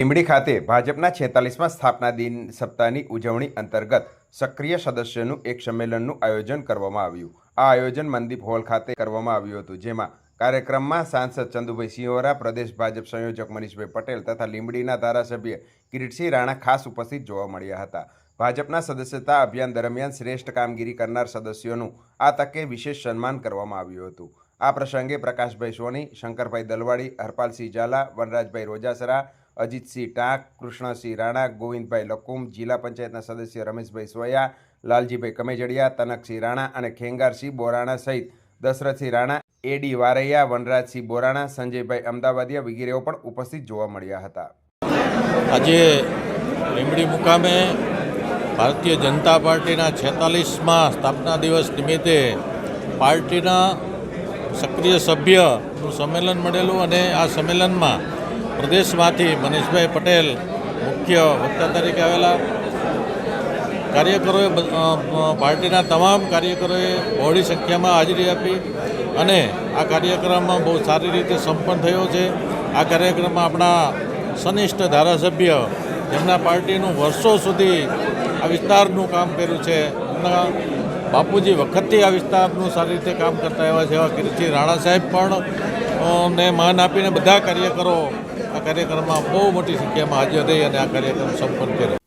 લીંબડી ખાતે ભાજપના છેતાલીસમાં સ્થાપના દિન સપ્તાહની ઉજવણી અંતર્ગત સક્રિય સદસ્યનું એક સંમેલનનું આયોજન કરવામાં આવ્યું. આ આયોજન મનદીપ હોલ ખાતે કરવામાં આવ્યું હતું, જેમાં કાર્યક્રમમાં સાંસદ ચંદુભાઈ સિંહોરા, પ્રદેશ ભાજપ સંયોજક મનીષભાઈ પટેલ તથા લીંબડીના ધારાસભ્ય કિરીટસિંહ રાણા ખાસ ઉપસ્થિત જોવા મળ્યા હતા. ભાજપના સદસ્યતા અભિયાન દરમિયાન શ્રેષ્ઠ કામગીરી કરનાર સદસ્યોનું આ તકે વિશેષ સન્માન કરવામાં આવ્યું હતું. આ પ્રસંગે પ્રકાશભાઈ સોની, શંકરભાઈ દલવાડી, હરપાલસિંહ ઝાલા, વનરાજભાઈ રોજાસરા અજીતસિંહ ટાંક, કૃષ્ણસિંહ રાણા, ગોવિંદભાઈ લકુમ, જિલ્લા પંચાયતના સદસ્ય રમેશભાઈ સોયા, લાલજીભાઈ કમેજડિયા, તનકસિંહ રાણા અને ખેંગારસિંહ બોરાણા સહિત દશરથસિંહ રાણા, એડી વારૈયા, વનરાજસિંહ બોરાણા, સંજયભાઈ અમદાવાદિયા વગેરેઓ પણ ઉપસ્થિત જોવા મળ્યા હતા. આજે લીંબડી મુકામે ભારતીય જનતા પાર્ટીના છેતાલીસમાં સ્થાપના દિવસ નિમિત્તે પાર્ટીના સક્રિય સભ્યનું સંમેલન મળેલું અને આ સંમેલનમાં પ્રદેશમાંથી મનીષભાઈ પટેલ મુખ્ય વક્તા તરીકે આવેલા. કાર્યકરોએ પાર્ટીના તમામ કાર્યકરોએ બહોળી સંખ્યામાં હાજરી આપી અને આ કાર્યક્રમમાં બહુ સારી રીતે સંપન્ન થયો છે. આ કાર્યક્રમમાં આપણા સનિષ્ઠ ધારાસભ્ય જેમના પાર્ટીનું વર્ષો સુધી આ વિસ્તારનું કામ કર્યું છે. એમના બાપુજી વખતથી આ વિસ્તારનું સારી રીતે કામ કરતા એવા છે. એવા કીર્તિ રાણા સાહેબ પણ ને માન આપીને બધા કાર્યકરો આ કાર્યક્રમમાં બહુ મોટી સંખ્યામાં હાજર રહી અને આ કાર્યક્રમ સંપન્ન કર્યો.